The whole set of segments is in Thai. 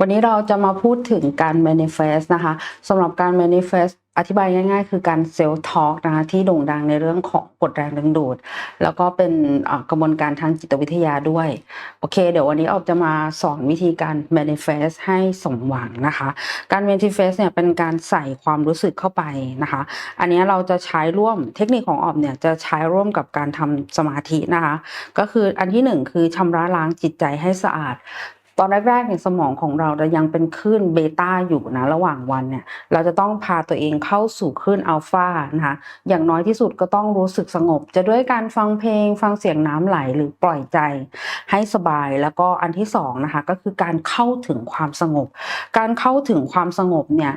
วันนี้เราจะมาพูดถึงการ manifest นะคะสำหรับการ manifest อธิบายง่ายๆ คือการ self talk นะคะที่โด่งดังในเรื่องของกฎแรงดึงดูด แล้วก็เป็นกระบวนการทางจิตวิทยาด้วย โอเค เดี๋ยววันนี้ออกจะมาสอนวิธีการ manifest ให้สมหวังนะคะ การ manifest เนี่ยเป็นการใส่ความรู้สึกเข้าไปนะคะ อันนี้เราจะใช้ร่วมเทคนิคของออมเนี่ยจะใช้ร่วมกับการทำสมาธินะคะ ก็คืออันที่หนึ่งคือชำระล้างจิตใจให้สะอาด ตอนแรกๆเนี่ยสมองของเราจะยังเป็นคลื่นเบต้าอยู่นะระหว่างวันเนี่ยเราจะต้องพาตัวเองเข้าสู่คลื่นอัลฟานะคะอย่างน้อยที่สุดก็ต้องรู้สึกสงบ จะด้วยการฟังเพลง ฟังเสียงน้ำไหลหรือปล่อยใจให้สบายแล้วก็อันที่สองนะคะก็คือการเข้าถึงความสงบ การเข้าถึงความสงบเนี่ย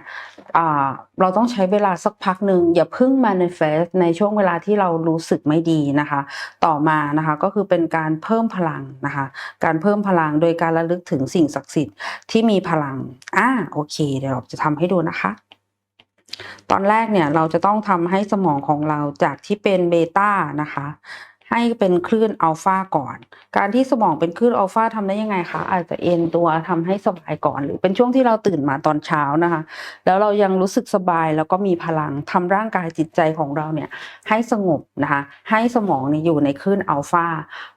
เราต้องใช้เวลาสักพักหนึ่งอย่าเพิ่ง manifest ในช่วงเวลาที่เรารู้สึกไม่ดีนะคะ ต่อมานะคะก็คือเป็นการเพิ่มพลังนะคะ การเพิ่มพลังโดยการระลึกถึงสิ่งศักดิ์สิทธิ์ที่มีพลังอ่าโอเค เดี๋ยวเราจะทำให้ดูนะคะ ตอนแรกเนี่ยเราจะต้องทำให้สมองของเราจากที่เป็นเบต้านะคะ ให้เป็นคลื่นอัลฟาก่อน การที่สมองเป็นคลื่นอัลฟาทำได้ยังไงคะ อาจจะเอนตัวทำให้สบายก่อน หรือเป็นช่วงที่เราตื่นมาตอนเช้านะคะ แล้วเรายังรู้สึกสบายแล้วก็มีพลังทำร่างกายจิตใจของเราเนี่ยให้สงบนะคะ ให้สมองเนี่ยอยู่ในคลื่นอัลฟา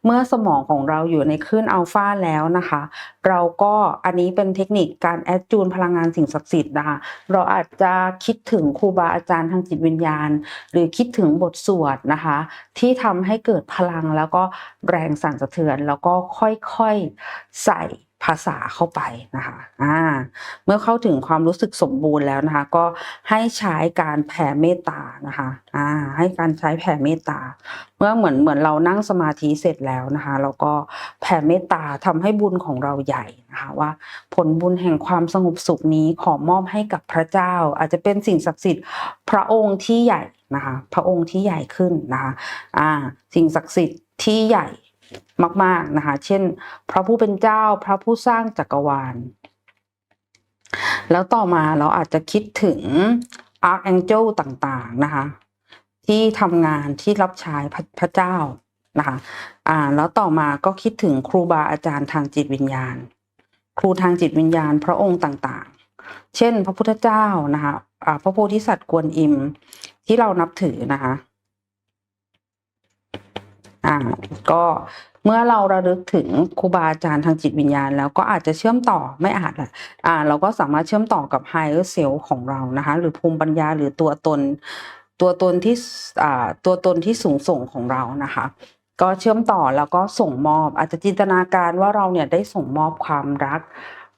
เมื่อสมองของเราอยู่ในคลื่นอัลฟาแล้วนะคะ เราก็อันนี้เป็นเทคนิคการแอดจูนพลังงานสิ่งศักดิ์สิทธิ์นะคะ เราอาจจะคิดถึงครูบาอาจารย์ทางจิตวิญญาณ หรือคิดถึงบทสวดนะคะ ที่ทำให้เกิดพลังแล้วก็แรงสั่นสะเทือน แล้วก็ค่อยๆใส่ภาษาเข้าไปนะคะอ่าเมื่อเข้าถึงความรู้สึกสมบูรณ์แล้วนะคะ ก็ให้ใช้การแผ่เมตตานะคะอ่าให้การใช้แผ่เมตตา เมื่อเหมือนเหมือนเรานั่งสมาธิเสร็จแล้วนะคะเราก็แผ่เมตตาทำให้บุญของเราใหญ่นะคะว่า ผลบุญแห่งความสงบสุขนี้ขอมอบให้กับพระเจ้า อาจจะเป็นสิ่งศักดิ์สิทธิ์พระองค์ที่ใหญ่ นะคะ พระองค์ที่ใหญ่ขึ้นนะคะอ่าสิ่งศักดิ์สิทธิ์ที่ใหญ่มากๆนะคะ เช่น พระผู้เป็นเจ้าพระผู้สร้างจักรวาล แล้วต่อมาเราอาจจะคิดถึง Archangel ต่างๆนะคะ ที่ทำงานที่รับใช้พระพระเจ้านะคะอ่าแล้วต่อมาก็คิดถึงครูบาอาจารย์ทางจิตวิญญาณ ครูทางจิตวิญญาณพระองค์ต่างๆ เช่น พระพุทธเจ้านะคะพระโพธิสัตว์กวนอิมที่เรานับถือนะคะอ่าก็เมื่อเราระลึกถึงครูบาอาจารย์ทางจิตวิญญาณ แล้วก็อาจจะเชื่อมต่อไม่อาจละอ่า เราก็สามารถเชื่อมต่อกับ higher self ของเรานะคะ หรือภูมิปัญญาหรือตัวตน ตัวตนที่อ่าตัวตนที่สูงส่งของเรานะคะ ก็เชื่อมต่อแล้วก็ส่งมอบ อาจจะจินตนาการว่าเราเนี่ยได้ส่งมอบความรัก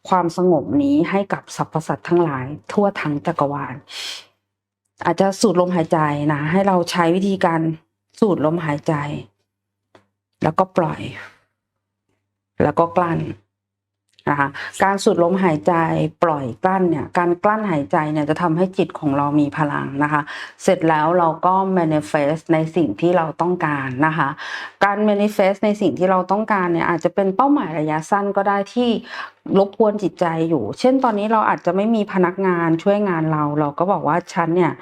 ความสงบนี้ให้กับสรรพสัตว์ทั้งหลาย ทั่วทั้งจักรวาล อาจจะสูดลมหายใจนะให้เราใช้วิธีการสูดลมหายใจ แล้วก็ปล่อย แล้วก็กลั้น นะคะการสูดลมหายใจปล่อยกลั้นเนี่ยการกลั้นหายใจเนี่ยจะทำให้จิตของเรามีพลังนะคะ เสร็จแล้วเราก็ manifest ในสิ่งที่เราต้องการนะคะ การ manifest ในสิ่งที่เราต้องการเนี่ยอาจจะเป็นเป้าหมายระยะสั้นก็ได้ที่รบกวนจิตใจอยู่ เช่นตอนนี้เราอาจจะไม่มีพนักงานช่วยงานเรา เราก็บอกว่าฉันเนี่ย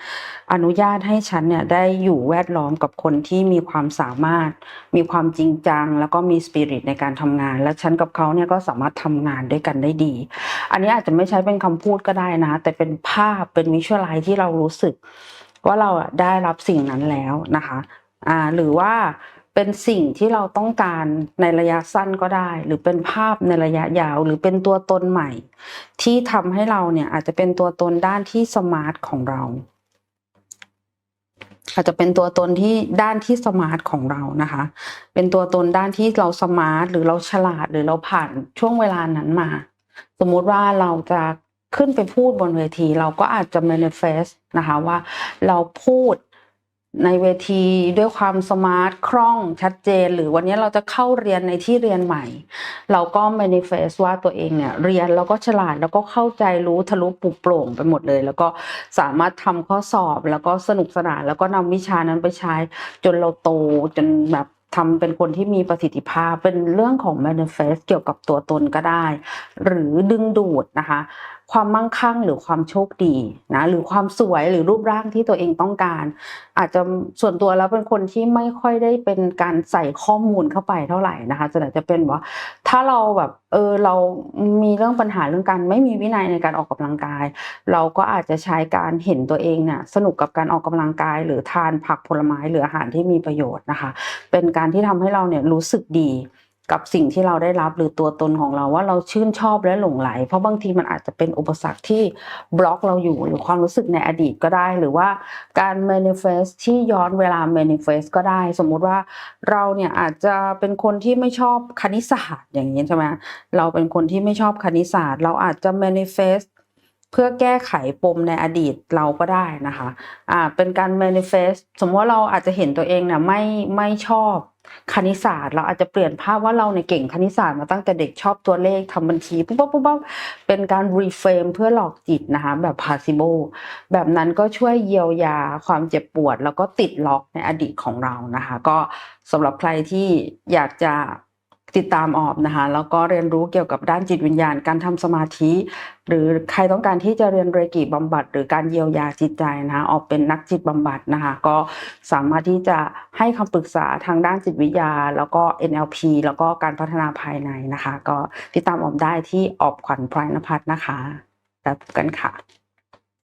อนุญาตให้ฉันเนี่ยได้อยู่แวดล้อมกับคนที่มีความสามารถ มีความจริงจัง แล้วก็มีสปิริตในการทำงาน และฉันกับเขาเนี่ยก็สามารถทำงานด้วยกันได้ดี อันนี้อาจจะไม่ใช้เป็นคำพูดก็ได้นะ แต่เป็นภาพเป็นวิชวลไลที่เรารู้สึก ว่าเราได้รับสิ่งนั้นแล้วนะคะอ่าหรือว่าเป็นสิ่งที่เราต้องการในระยะสั้นก็ได้ หรือเป็นภาพในระยะยาว หรือเป็นตัวตนใหม่ ที่ทำให้เราเนี่ยอาจจะเป็นตัวตนด้านที่สมาร์ทของเรา อาจจะเป็นตัวตนที่ด้านที่สมาร์ทของเรานะคะ เป็นตัวตนด้านที่เราสมาร์ทหรือเราฉลาดหรือเราผ่านช่วงเวลานั้นมา สมมุติว่าเราจะขึ้นไปพูดบนเวที เราก็อาจจะ manifest นะคะว่าเราพูด ในเวทีด้วยความสมาร์ทคล่องชัดเจน หรือวันนี้เราจะเข้าเรียนในที่เรียนใหม่ เราก็ manifest ว่าตัวเองเนี่ยเรียนแล้วก็ฉลาดแล้วก็เข้าใจรู้ทะลุปลุกโปร่งไปหมดเลย แล้วก็สามารถทำข้อสอบแล้วก็สนุกสนาน แล้วก็นำวิชานั้นไปใช้ จนเราโตจนแบบทำเป็นคนที่มีประสิทธิภาพเป็นเรื่องของ manifest เกี่ยวกับตัวตนก็ได้ หรือดึงดูดนะคะความมั่งคั่งหรือความโชคดีนะหรือความสวยหรือรูปร่างที่ตัวเองต้องการ อาจจะส่วนตัวแล้วเป็นคนที่ไม่ค่อยได้เป็นการใส่ข้อมูลเข้าไปเท่าไหร่นะคะส่วนใหญ่จะเป็นว่า ถ้าเราแบบเออเรามีเรื่องปัญหาเรื่องการไม่มีวินัยในการออกกำลังกาย เราก็อาจจะใช้การเห็นตัวเองเนี่ยสนุกกับการออกกำลังกาย หรือทานผักผลไม้หรืออาหารที่มีประโยชน์นะคะ เป็นการที่ทำให้เราเนี่ยรู้สึกดี กับสิ่งที่เราได้รับหรือตัวตนของเราว่าเราชื่นชอบและหลงไหล เพราะบางทีมันอาจจะเป็นอุปสรรคที่บล็อกเราอยู่หรือความรู้สึกในอดีตก็ได้ หรือว่าการ manifest ที่ย้อนเวลา manifest ก็ได้ สมมุติว่าเราเนี่ยอาจจะเป็นคนที่ไม่ชอบคณิตศาสตร์อย่างนี้ใช่ไหมเราเป็นคนที่ไม่ชอบคณิตศาสตร์ เราอาจจะ manifest เพื่อแก้ไขปมในอดีตเราก็ได้นะคะอ่าเป็นการ manifest สมมติว่าเราอาจจะเห็นตัวเองเนี่ยไม่ไม่ชอบคณิตศาสตร์ เราอาจจะเปลี่ยนภาพว่าเราเนี่ยเก่งคณิตศาสตร์มาตั้งแต่เด็กชอบตัวเลขทำบัญชีปุ๊บปุ๊บปุ๊บเป็นการ reframe เพื่อหลอกจิตนะคะแบบ placebo แบบนั้นก็ช่วยเยียวยาความเจ็บปวด แล้วก็ติดล็อกในอดีตของเรานะคะ ก็สำหรับใครที่อยากจะ ติดตามออบนะคะแล้วก็เรียนรู้เกี่ยวกับด้านจิตวิญญาณการทำสมาธิ หรือใครต้องการที่จะเรียนเรกิบำบัด หรือการเยียวยาจิตใจนะคะออกเป็นนักจิตบำบัดนะคะก็สามารถที่จะให้คำปรึกษาทางด้านจิตวิทยา แล้วก็ NLP แล้วก็การพัฒนาภายในนะคะ ก็ติดตามออมได้ที่ออบขวัญพรายนภัทรนะคะแล้วพบกันค่ะ